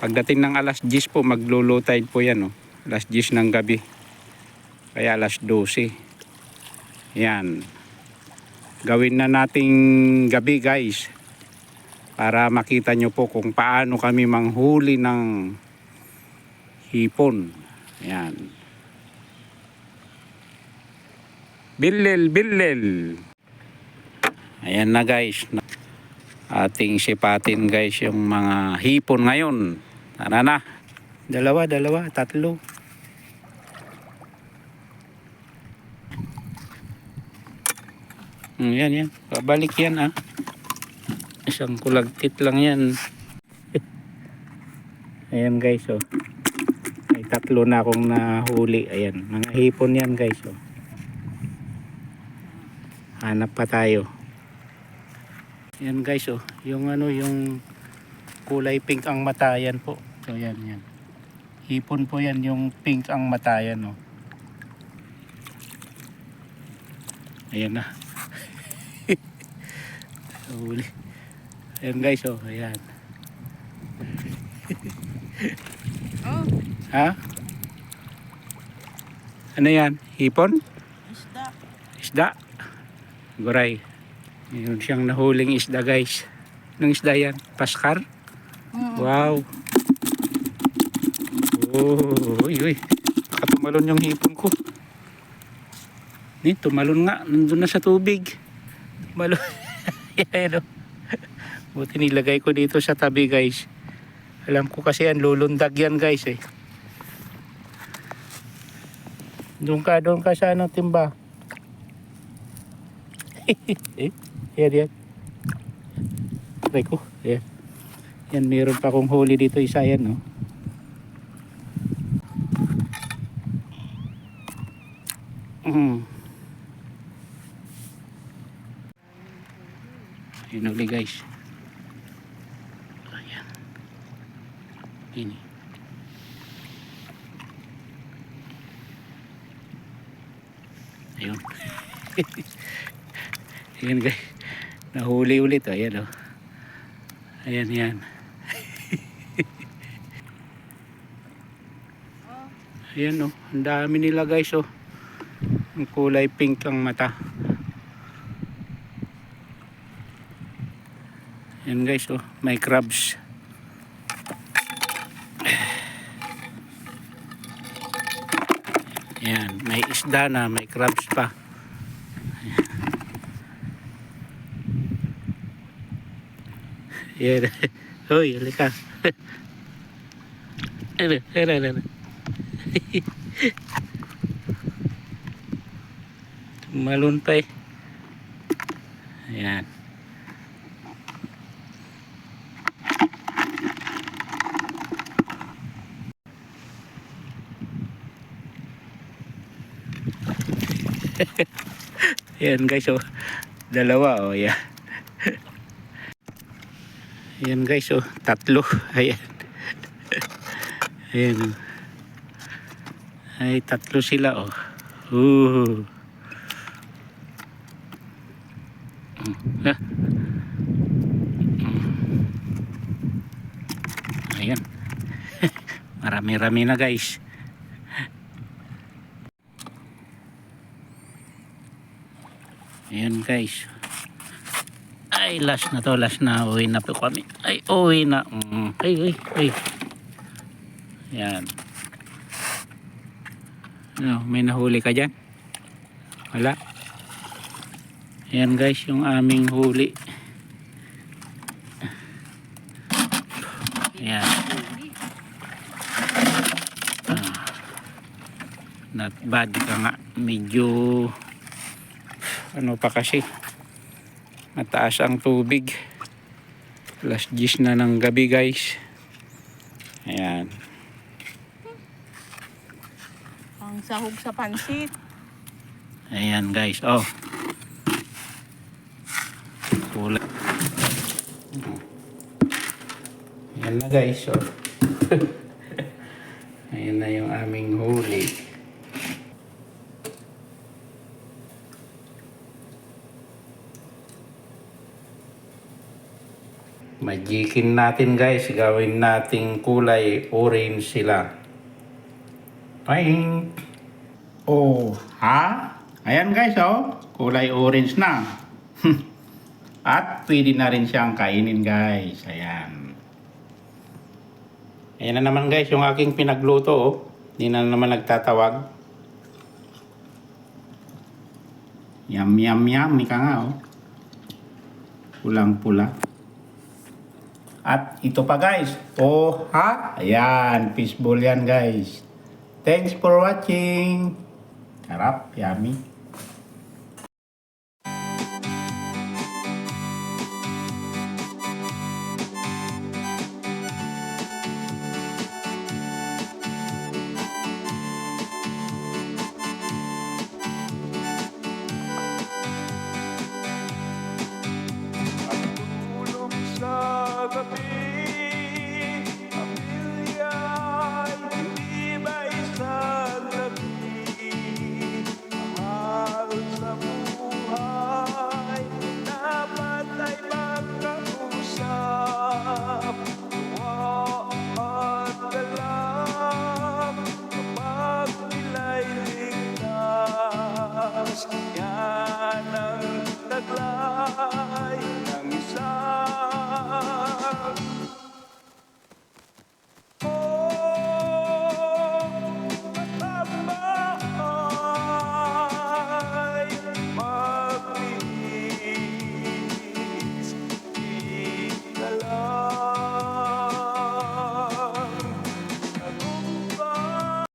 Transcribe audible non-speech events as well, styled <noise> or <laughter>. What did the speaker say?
Pagdating ng alas 10 po, maglo-low tide po yan. Oh. Alas 10 ng gabi. Kaya alas 12. Yan. Gawin na nating gabi guys. Para makita nyo po kung paano kami manghuli ng hipon. Yan. Billel, billel. Ayan na guys. Ating sipatin guys yung mga hipon ngayon. Tara na. Dalawa, dalawa, tatlo. Hmm, yan, yan. Babalik yan ah. Isang kulagtit lang yan. <laughs> Ayan guys oh. May tatlo na akong nahuli. Ayan. Mga hipon yan guys oh. Hanap pa tayo. Yan guys oh. Yung ano yung kulay pink ang mata yan po. So yan yan. Hipon po yan yung pink ang mata yan oh. Ayan na. <laughs> Huli. Ayan guys oh. Ayan. Oh, Ha? Ano yan? Hipon? isda. Isda. Guray. Yun siyang nahuling isda guys. Anong isda yan? Paskar? Mm. Wow. Oh, uy, uy. Nakatumalon yung hipon ko. Ni, tumalon nga. Nandun na sa tubig. Tumalon. <laughs> Yan, oh. Buti nilagay ko dito sa tabi guys. Alam ko kasi yan, lulundag yan guys eh. Doon ka, doon ka sa ano, timba. <laughs> eh, yan, yan. Try ko, yan. Yan, meron pa akong huli dito, isa yan, no. Mm. Yun uli guys. Ayan. Ini. Ayun. <laughs> Ayan guys. Nahuli ulit. Oh. Ayan oh. Ayan yan. <laughs> Ayan oh. Ang dami nila guys oh. Kulay pink ang mata. Ayan guys oh. May crabs. Ayan. May isda na. May crabs pa. Ayan. <laughs> Hoy, halika. <laughs> Ano, ano, ano, <laughs> eh. Ayan. <laughs> Ayan guys oh. Dalawa oh, ayan. <laughs> Ayan guys oh, tatlo. <laughs> Ayan. Ayan oh. Ay, tatlo sila oh. Ooh. <laughs> Ayan. <laughs> Marami-rami na guys. Ayan guys. Ay, last na to, last na. Uwi na po kami. Ay, uwi na. Mm. Ay, ay, ay. Ayan. Ano, may nahuli ka dyan? Wala. Ayan guys, yung aming huli. Ayan. Ah. Not bad ka nga. Medyo ano pa kasi mataas ang tubig alas 10 na ng gabi guys ayan Ang sahog sa pansit. ayan guys oh kulay ayan na guys oh <laughs> ayan na yung aming huli Magikin natin guys, gawin nating kulay orange sila. Paing! Oh, ha? Ayan guys, oh. Kulay orange na. <laughs> At pwede na rin siyang kainin guys. Ayan. Ayan na naman guys, yung aking pinagluto, oh. Hindi na naman nagtatawag. Yum, yum, yum. Ika nga, oh. Pulang-pula. At ito pa guys. Oh, ha? Ayan, fishball yan guys. Thanks for watching. Sarap, yummy.